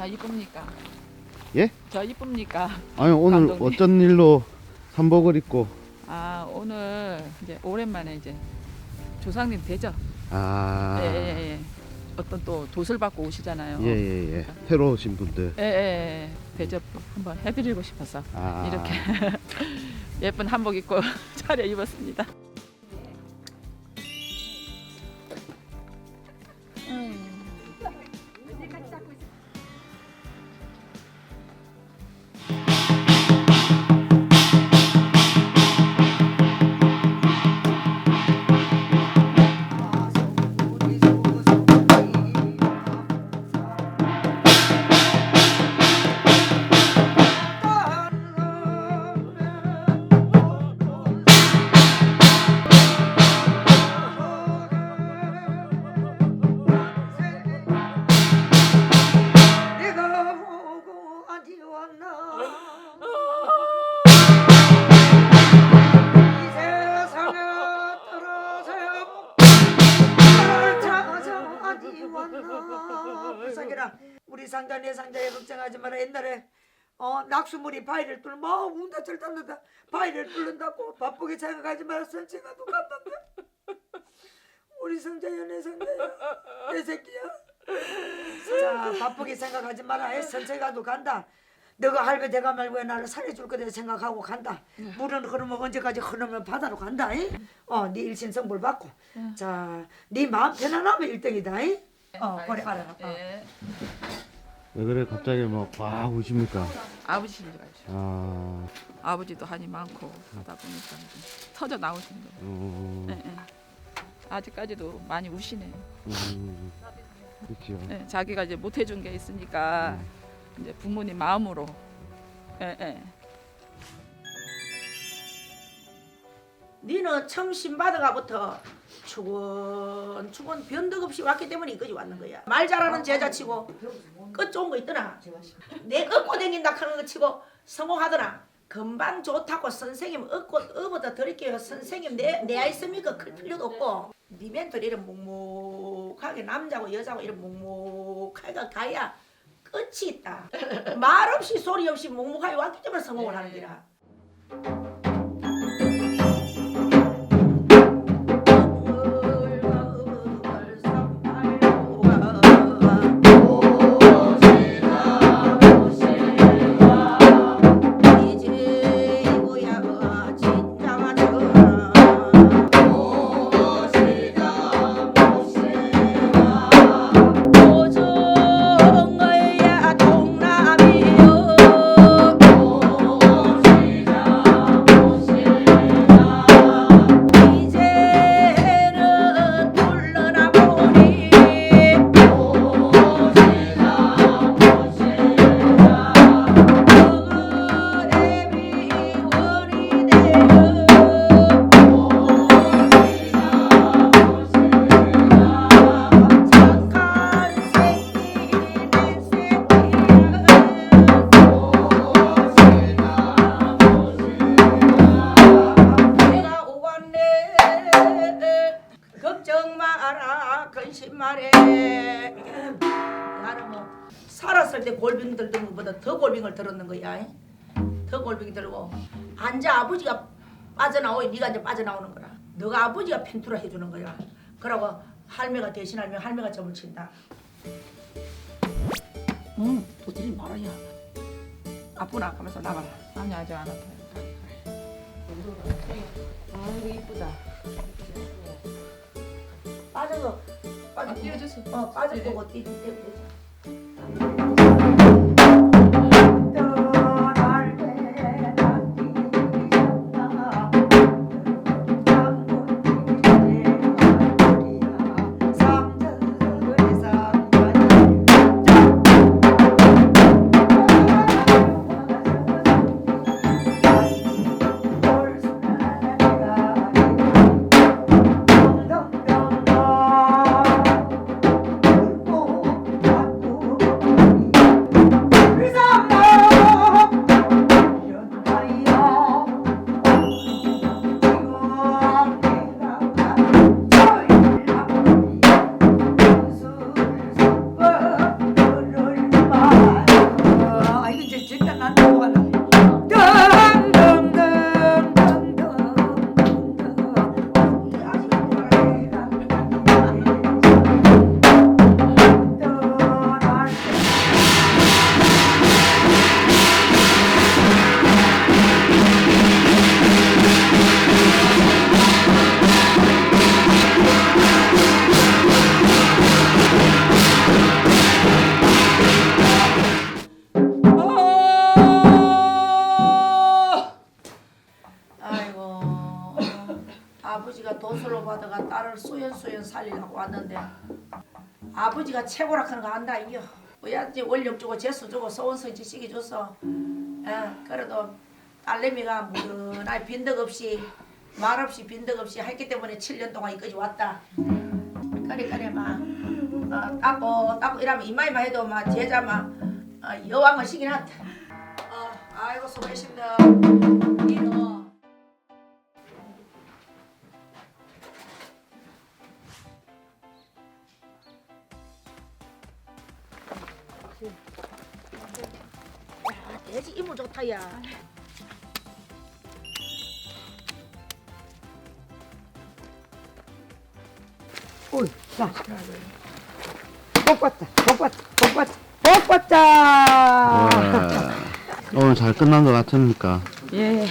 저 이쁩니까? 예? 저 이쁩니까? 아니 오늘 감독님. 어쩐 일로 삼복을 입고 아 오늘 이제 오랜만에 이제 조상님 되죠? 아 예, 예, 예. 어떤 또 도술 받고 오시잖아요. 예 예 예 새로 오신 분들 예, 예, 예. 대접 한번 해드리고 싶어서 아 이렇게 예쁜 한복 입고 차려 입었습니다. 내 불쌍해라. 우리 상자 내 상자에 걱정하지 마라. 옛날에 어 낙수물이 바위를 뚫면 뭐 운다 절단다. 바위를 뚫는다고 바쁘게 생각하지 마라. 선체가 똑같던데. 우리 상자야 내 상자야. 내 새끼야. 자 바쁘게 생각하지 마라. 애 선체가도 간다 너가 할배 대가 말고 왜 나를 살려줄 거다 생각하고 간다 물은 흐르면 언제까지 흐르면 바다로 간다 이? 어 네 일신 성불 받고 자 네 마음 편안하면 일등이다 이? 어 그래 알아라 어. 예. 왜 그래 갑자기 뭐와 우십니까 아버지신 줄 알죠. 아 아버지도 한이 많고 하다 보니까 이제 터져 나오시는 거예요. 음, 예, 예. 아직까지도 많이 우시네요. 음, 그렇죠 예, 자기가 이제 못 해준 게 있으니까 이제 부모님 마음으로 예, 예. 니는 처음 신바다가부터 추건 추건 변덕 없이 왔기 때문에 이까지 왔는 거야. 말 잘하는 제자치고 끝 좋은 거 있더나. 내 업고 댕긴다 하는 거 치고 성공하더나. 금방 좋다고 선생님 업고 업어다 드릴게요. 선생님 내 내 아있습니까? 클 필요도 없고. 니 멘토리 이런 묵묵하게 남자고 여자고 이런 묵묵하게 가야 끝이 있다. 말 없이 소리 없이 묵묵하게 왔기 때문에 성공을 하는 기라. 말해. 나는 뭐 살았을 때 골병 들던 것보다 더 골병을 들었는 거야. 더 골병이 들고. 앉아 아버지가 빠져나오니 네가 이제 빠져나오는 거라. 너가 아버지가 펜투라 해주는 거야. 그러고 할매가 대신하면 할매가 점을 친다. 응 도들이 말아야. 아프나 하면서 나가라. 아니 아직 안 아파요. 아이고 이쁘다. 빠져서 빠져 띄워주세요. 어 빠져 보고 뛰 뛰. 나 딸을 소연소연 살리려고 왔는데 아버지가 최고라 하는 거 안다 이겨. 뭐야지 원력 주고 재수 주고 소원성지 시기 줬어 예, 그래도 딸내미가 무던하게 빈덕 없이 말 없이 빈덕 없이 했기 때문에 7년 동안 여기까지 왔다. 그래 그래 막 어, 닦고 닦고 이러면 이마이마 해도 막 제자 막 어, 여왕을 시긴 한다. 어, 아이고 수고하십니다 이너 돼지 이모 좋다 야 오이, 자. 봤다, 복 봤다. 와, 오늘 잘 끝난 것 같으니까 예.